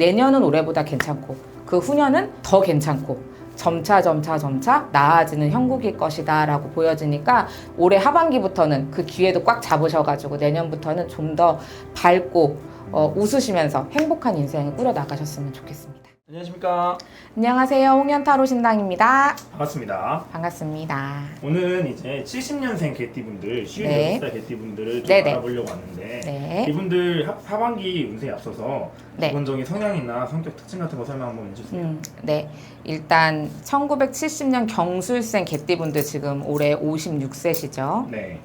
내년은 올해보다 괜찮고 그 후년은 더 괜찮고 점차 점차 점차 나아지는 형국일 것이다 라고 보여지니까 올해 하반기부터는 그 기회도 꽉 잡으셔가지고 내년부터는 좀 더 밝고 어, 웃으시면서 행복한 인생을 꾸려 나가셨으면 좋겠습니다. 안녕하십니까. 안녕하세요, 홍현타로 신당입니다. 반갑습니다. 반갑습니다. 오늘은 이제 70년생 개띠분들, 쉬운 네. 여섯 살 개띠분들을 좀 네네. 알아보려고 왔는데 네, 이분들 하, 하반기 운세에 앞서서 네. 기본적인 성향이나 성격 특징 같은 거 설명 한번 해주세요. 음, 네. 일단 1970년 경술생 개띠분들 지금 올해 56세시죠. 네.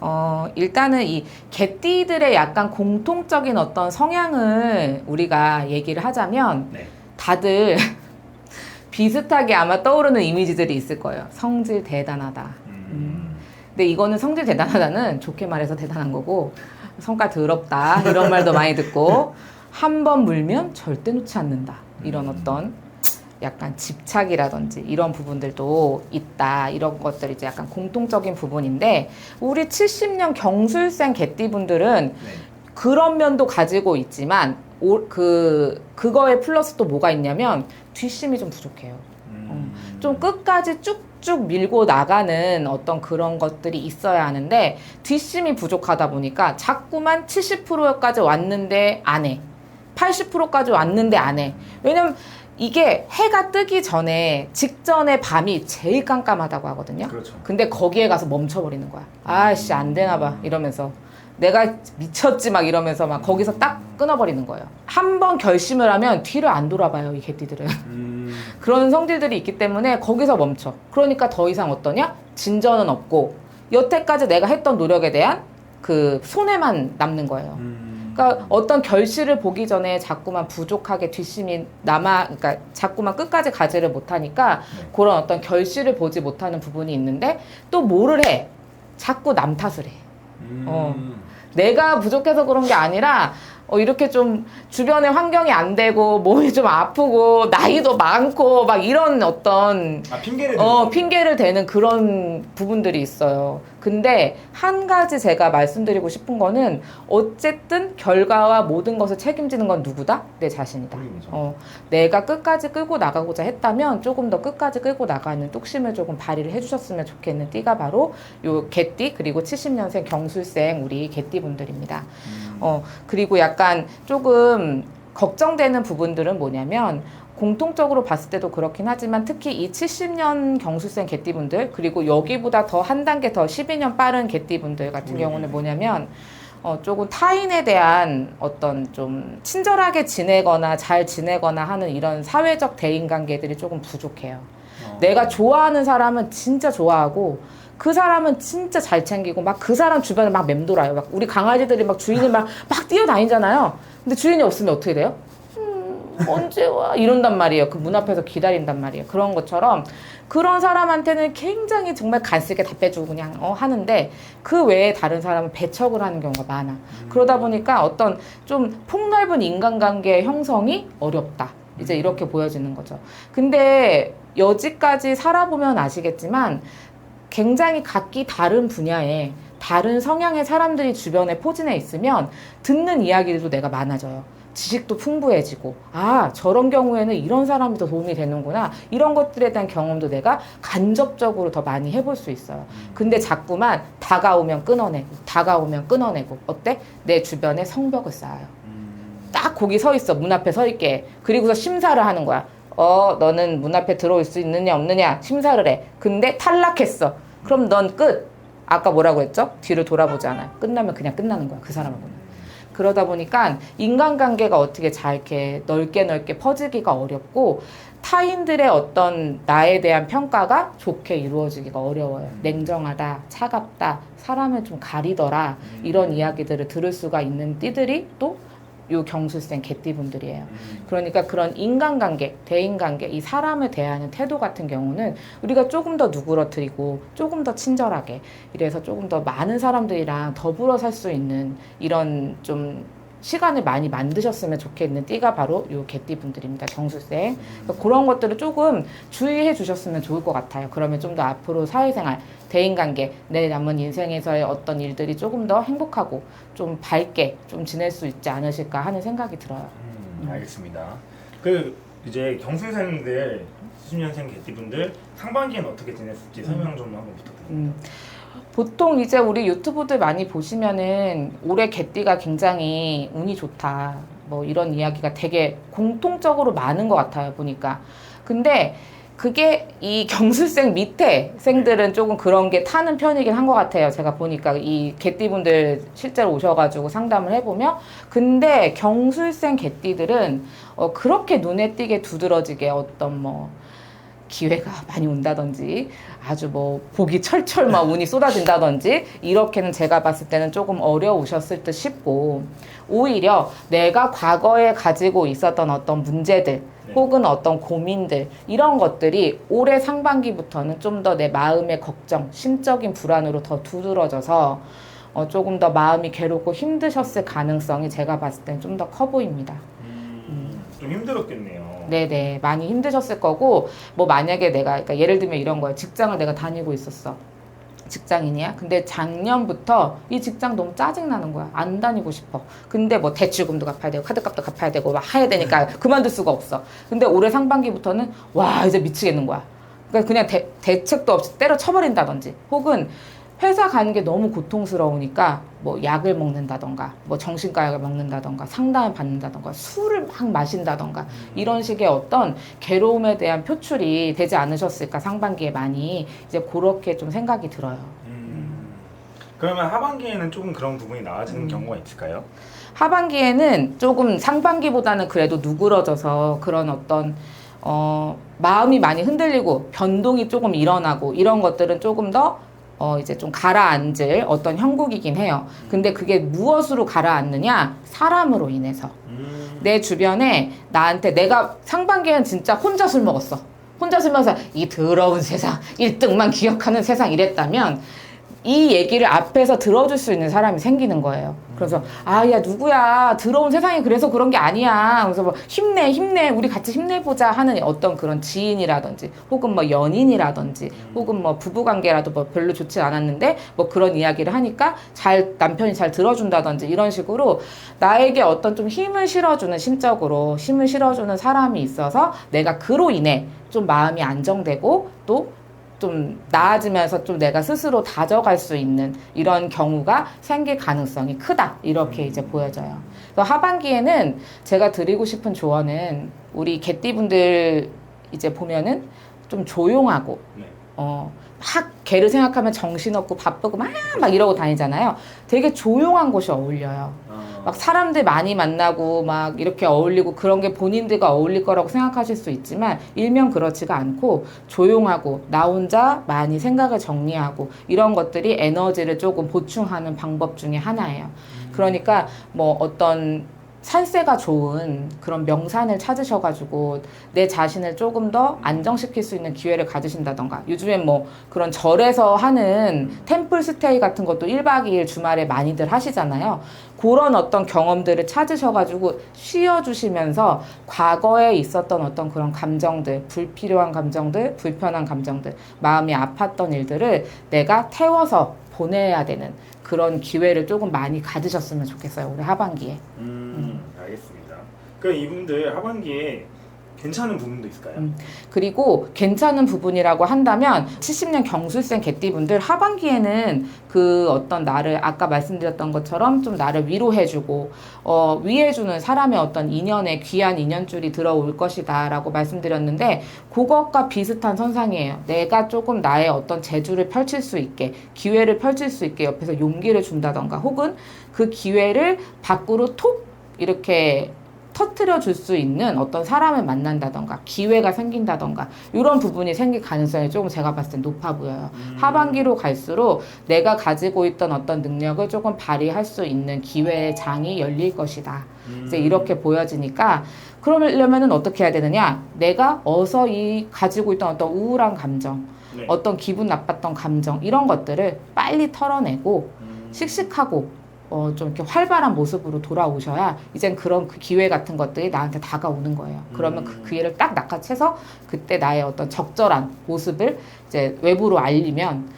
어, 일단은 이 개띠들의 약간 공통적인 어떤 성향을 우리가 얘기를 하자면 네. 다들 비슷하게 아마 떠오르는 이미지들이 있을 거예요. 성질 대단하다. 음. 근데 이거는 성질 대단하다는 좋게 말해서 대단한 거고 성과 더럽다 이런 말도 많이 듣고 한 번 물면 절대 놓지 않는다 이런 음. 어떤 약간 집착이라든지 이런 부분들도 있다 이런 것들이 이제 약간 공통적인 부분인데 우리 70년 경술생 개띠분들은 네. 그런 면도 가지고 있지만 오, 그 그거에 플러스 또 뭐가 있냐면 뒷심이 좀 부족해요. 음. 좀 끝까지 쭉쭉 밀고 나가는 어떤 그런 것들이 있어야 하는데 뒷심이 부족하다 보니까 자꾸만 70%까지 왔는데 안 해. 80%까지 왔는데 안 해. 왜냐면 이게 해가 뜨기 전에 직전에 밤이 제일 깜깜하다고 하거든요. 그렇죠. 근데 거기에 가서 멈춰버리는 거야. 아씨 안 되나 봐 이러면서 내가 미쳤지 막 이러면서 막 거기서 딱 끊어버리는 거예요. 한 번 결심을 하면 뒤를 안 돌아봐요 이 개띠들은. 음. 그런 성질들이 있기 때문에 거기서 멈춰. 그러니까 더 이상 어떠냐? 진전은 없고 여태까지 내가 했던 노력에 대한 그 손해만 남는 거예요. 음. 그러니까 어떤 결실을 보기 전에 자꾸만 부족하게 뒷심이 남아, 그러니까 자꾸만 끝까지 가지를 못하니까 네. 그런 어떤 결실을 보지 못하는 부분이 있는데 또 뭐를 해? 자꾸 남 탓을 해. 음. 어. 내가 부족해서 그런 게 아니라 어, 이렇게 좀 주변의 환경이 안 되고 몸이 좀 아프고 나이도 많고 막 이런 어떤 아 핑계를 어, 핑계를 대는 그런 부분들이 있어요. 근데 한 가지 제가 말씀드리고 싶은 거는 어쨌든 결과와 모든 것을 책임지는 건 누구다? 내 자신이다. 어, 내가 끝까지 끌고 나가고자 했다면 조금 더 끝까지 끌고 나가는 뚝심을 조금 발휘를 해주셨으면 좋겠는 띠가 바로 요 개띠 그리고 70년생 경술생 우리 개띠 분들입니다. 음. 어, 그리고 약간 조금 걱정되는 부분들은 뭐냐면 공통적으로 봤을 때도 그렇긴 하지만 특히 이 70년 경수생 개띠분들 그리고 여기보다 더 한 단계 더 12년 빠른 개띠분들 같은 음. 경우는 뭐냐면 어, 조금 타인에 대한 어떤 좀 친절하게 지내거나 잘 지내거나 하는 이런 사회적 대인 관계들이 조금 부족해요. 어. 내가 좋아하는 사람은 진짜 좋아하고 그 사람은 진짜 잘 챙기고 막 그 사람 주변에 막 맴돌아요. 막 우리 강아지들이 막 주인을 막, 막 뛰어다니잖아요. 근데 주인이 없으면 어떻게 돼요? 음, 언제 와? 이런단 말이에요. 그 문 앞에서 기다린단 말이에요. 그런 것처럼 그런 사람한테는 굉장히 정말 간쓰게 답해주고 그냥 어, 하는데 그 외에 다른 사람은 배척을 하는 경우가 많아. 그러다 보니까 어떤 좀 폭넓은 인간관계 형성이 어렵다. 이제 이렇게 보여지는 거죠. 근데 여지까지 살아보면 아시겠지만 굉장히 각기 다른 분야에 다른 성향의 사람들이 주변에 포진해 있으면 듣는 이야기들도 내가 많아져요. 지식도 풍부해지고, 아, 저런 경우에는 이런 사람이 더 도움이 되는구나. 이런 것들에 대한 경험도 내가 간접적으로 더 많이 해볼 수 있어요. 근데 자꾸만 다가오면 끊어내고, 다가오면 끊어내고, 어때? 내 주변에 성벽을 쌓아요. 음. 딱 거기 서 있어. 문 앞에 서 있게. 그리고서 심사를 하는 거야. 어, 너는 문 앞에 들어올 수 있느냐, 없느냐, 심사를 해. 근데 탈락했어. 그럼 넌 끝. 아까 뭐라고 했죠? 뒤를 돌아보지 않아요. 끝나면 그냥 끝나는 거야. 그 사람하고는. 그러다 보니까 인간관계가 어떻게 잘 이렇게 넓게 넓게 퍼지기가 어렵고 타인들의 어떤 나에 대한 평가가 좋게 이루어지기가 어려워요. 냉정하다, 차갑다, 사람을 좀 가리더라 이런 이야기들을 들을 수가 있는 띠들이 또 요 경술생 개띠분들이에요. 음. 그러니까 그런 인간관계, 대인관계, 이 사람을 대하는 태도 같은 경우는 우리가 조금 더 누그러뜨리고 조금 더 친절하게 이래서 조금 더 많은 사람들이랑 더불어 살 수 있는 이런 좀 시간을 많이 만드셨으면 좋겠는 띠가 바로 요 개띠 분들입니다. 경술생. 그러니까 그런 것들을 조금 주의해 주셨으면 좋을 것 같아요. 그러면 좀 더 앞으로 사회생활, 대인관계, 내 남은 인생에서의 어떤 일들이 조금 더 행복하고 좀 밝게 좀 지낼 수 있지 않으실까 하는 생각이 들어요. 음. 알겠습니다. 그 이제 경수생들 70년생 개띠분들 상반기에는 어떻게 지냈을지 설명 좀 한번 부탁드립니다. 음, 보통 이제 우리 유튜브들 많이 보시면은 올해 개띠가 굉장히 운이 좋다. 뭐 이런 이야기가 되게 공통적으로 많은 것 같아요. 보니까. 근데 그게 이 경술생 밑에 생들은 조금 그런 게 타는 편이긴 한 것 같아요. 제가 보니까 이 개띠분들 실제로 오셔가지고 상담을 해보면. 근데 경술생 개띠들은 어, 그렇게 눈에 띄게 두드러지게 어떤 뭐 기회가 많이 온다든지 아주 뭐 복이 철철 막 운이 쏟아진다든지 이렇게는 제가 봤을 때는 조금 어려우셨을 듯 싶고 오히려 내가 과거에 가지고 있었던 어떤 문제들 네. 혹은 어떤 고민들 이런 것들이 올해 상반기부터는 좀 더 내 마음의 걱정, 심적인 불안으로 더 두드러져서 어, 조금 더 마음이 괴롭고 힘드셨을 가능성이 제가 봤을 때는 좀더 커 보입니다. 음, 좀 힘들었겠네요. 네네. 많이 힘드셨을 거고 뭐 만약에 내가 그러니까 예를 들면 이런 거예요 직장을 내가 다니고 있었어. 직장인이야? 근데 작년부터 이 직장 너무 짜증 나는 거야. 안 다니고 싶어. 근데 뭐 대출금도 갚아야 되고 카드값도 갚아야 되고 막 해야 되니까 그만둘 수가 없어. 근데 올해 상반기부터는 와 이제 미치겠는 거야. 그러니까 그냥 대, 대책도 없이 때려 쳐버린다든지 혹은 회사 가는 게 너무 고통스러우니까 뭐 약을 먹는다던가 뭐 정신과 약을 먹는다던가 상담을 받는다던가 술을 막 마신다던가 이런 식의 어떤 괴로움에 대한 표출이 되지 않으셨을까 상반기에 많이 이제 그렇게 좀 생각이 들어요. 음, 그러면 하반기에는 조금 그런 부분이 나아지는 음. 경우가 있을까요? 하반기에는 조금 상반기보다는 그래도 누그러져서 그런 어떤 어, 마음이 많이 흔들리고 변동이 조금 일어나고 이런 것들은 조금 더 어, 이제 좀 가라앉을 어떤 형국이긴 해요. 근데 그게 무엇으로 가라앉느냐? 사람으로 인해서. 음, 내 주변에 나한테 내가 상반기에는 진짜 혼자 술 먹었어. 혼자 술 먹어서 이 더러운 세상, 1등만 기억하는 세상 이랬다면 이 얘기를 앞에서 들어줄 수 있는 사람이 생기는 거예요. 그래서 아, 야, 누구야. 더러운 세상이 그래서 그런 게 아니야. 그래서 뭐 힘내, 힘내. 우리 같이 힘내보자 하는 어떤 그런 지인이라든지 혹은 뭐 연인이라든지 혹은 뭐 부부관계라도 뭐 별로 좋지 않았는데 뭐 그런 이야기를 하니까 잘 남편이 잘 들어준다든지 이런 식으로 나에게 어떤 좀 힘을 실어주는 심적으로 힘을 실어주는 사람이 있어서 내가 그로 인해 좀 마음이 안정되고 또 좀 나아지면서 좀 내가 스스로 다져갈 수 있는 이런 경우가 생길 가능성이 크다 이렇게 이제 보여져요. 그래서 하반기에는 제가 드리고 싶은 조언은 우리 개띠분들 이제 보면은 좀 조용하고 네. 어, 막 개를 생각하면 정신없고 바쁘고 막, 막 이러고 다니잖아요. 되게 조용한 곳이 어울려요. 어, 막 사람들 많이 만나고 막 이렇게 어울리고 그런 게 본인들과 어울릴 거라고 생각하실 수 있지만 일명 그렇지가 않고 조용하고 나 혼자 많이 생각을 정리하고 이런 것들이 에너지를 조금 보충하는 방법 중에 하나예요. 그러니까 뭐 어떤 산세가 좋은 그런 명산을 찾으셔가지고 내 자신을 조금 더 안정시킬 수 있는 기회를 가지신다던가 요즘엔 뭐 그런 절에서 하는 템플 스테이 같은 것도 1박 2일 주말에 많이들 하시잖아요. 그런 어떤 경험들을 찾으셔가지고 쉬어주시면서 과거에 있었던 어떤 그런 감정들, 불필요한 감정들, 불편한 감정들, 마음이 아팠던 일들을 내가 태워서 보내야 되는 그런 기회를 조금 많이 가지셨으면 좋겠어요. 올해 하반기에. 음, 그 이분들 하반기에 괜찮은 부분도 있을까요? 음. 그리고 괜찮은 부분이라고 한다면 70년 경술생 개띠분들 하반기에는 그 어떤 나를 아까 말씀드렸던 것처럼 좀 나를 위로해주고 어, 위해주는 사람의 어떤 인연에 귀한 인연줄이 들어올 것이다라고 말씀드렸는데 그것과 비슷한 선상이에요. 내가 조금 나의 어떤 재주를 펼칠 수 있게 기회를 펼칠 수 있게 옆에서 용기를 준다던가 혹은 그 기회를 밖으로 톡 이렇게 터트려 줄 수 있는 어떤 사람을 만난다던가 기회가 생긴다던가 이런 부분이 생길 가능성이 조금 제가 봤을 땐 높아 보여요. 음. 하반기로 갈수록 내가 가지고 있던 어떤 능력을 조금 발휘할 수 있는 기회의 장이 열릴 것이다. 음. 이제 이렇게 보여지니까 그러려면은 어떻게 해야 되느냐? 내가 어서 이 가지고 있던 어떤 우울한 감정, 네. 어떤 기분 나빴던 감정 이런 것들을 빨리 털어내고 음. 씩씩하고 어, 좀 이렇게 활발한 모습으로 돌아오셔야 이젠 그런 그 기회 같은 것들이 나한테 다가오는 거예요. 그러면 그 음. 기회를 딱 낚아채서 그때 나의 어떤 적절한 모습을 이제 외부로 알리면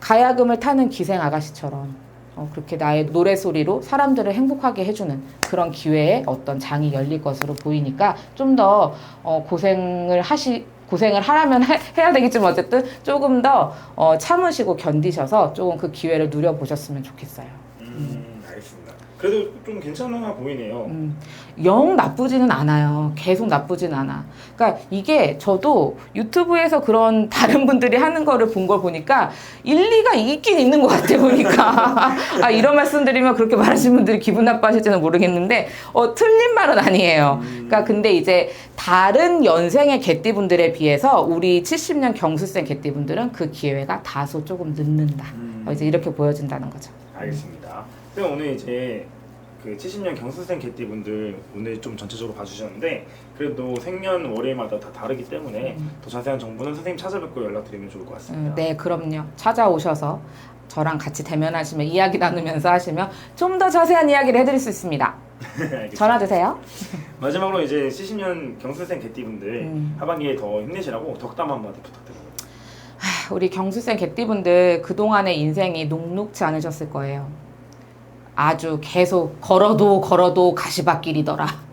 가야금을 타는 기생 아가씨처럼 어, 그렇게 나의 노래 소리로 사람들을 행복하게 해주는 그런 기회에 어떤 장이 열릴 것으로 보이니까 좀더 어, 고생을 하시 고생을 하라면 해, 해야 되겠지만 어쨌든 조금 더 어, 참으시고 견디셔서 조금 그 기회를 누려 보셨으면 좋겠어요. 음, 알겠습니다. 그래도 좀 괜찮아 보이네요. 음, 영 나쁘지는 않아요. 계속 나쁘진 않아. 그러니까 이게 저도 유튜브에서 그런 다른 분들이 하는 거를 본 걸 보니까 일리가 있긴 있는 것 같아 보니까. 아, 이런 말씀 드리면 그렇게 말하시는 분들이 기분 나빠하실지는 모르겠는데, 어, 틀린 말은 아니에요. 그러니까 근데 이제 다른 연생의 개띠분들에 비해서 우리 70년 경수생 개띠분들은 그 기회가 다소 조금 늦는다. 음. 어, 이제 이렇게 보여진다는 거죠. 알겠습니다. 그럼 오늘 이제 그 70년 경수생 개띠분들 오늘 좀 전체적으로 봐주셨는데 그래도 생년 월일마다 다 다르기 때문에 더 자세한 정보는 선생님 찾아뵙고 연락드리면 좋을 것 같습니다. 음, 네, 그럼요. 찾아오셔서 저랑 같이 대면하시면 이야기 나누면서 하시면 좀 더 자세한 이야기를 해드릴 수 있습니다. 알겠습니다. 전화 주세요. 마지막으로 이제 70년 경수생 개띠분들 음. 하반기에 더 힘내시라고 덕담 한마디 부탁드립니다. 하, 우리 경수생 개띠분들 그동안의 인생이 녹록지 않으셨을 거예요. 아주 계속 걸어도 걸어도 가시밭길이더라.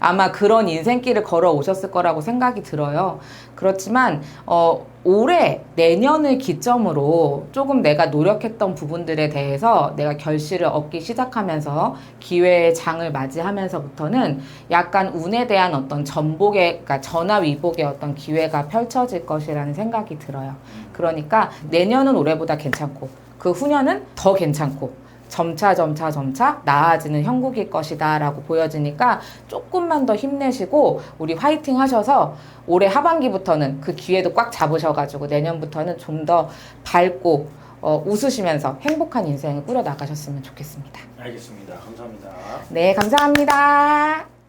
아마 그런 인생길을 걸어 오셨을 거라고 생각이 들어요. 그렇지만 어, 올해 내년을 기점으로 조금 내가 노력했던 부분들에 대해서 내가 결실을 얻기 시작하면서 기회의 장을 맞이하면서부터는 약간 운에 대한 어떤 전복의 그러니까 전화위복의 어떤 기회가 펼쳐질 것이라는 생각이 들어요. 그러니까 내년은 올해보다 괜찮고 그 후년은 더 괜찮고 점차 점차 점차 나아지는 형국일 것이다라고 보여지니까 조금만 더 힘내시고 우리 화이팅 하셔서 올해 하반기부터는 그 기회도 꽉 잡으셔가지고 내년부터는 좀 더 밝고 어, 웃으시면서 행복한 인생을 꾸려 나가셨으면 좋겠습니다. 알겠습니다. 감사합니다. 네, 감사합니다.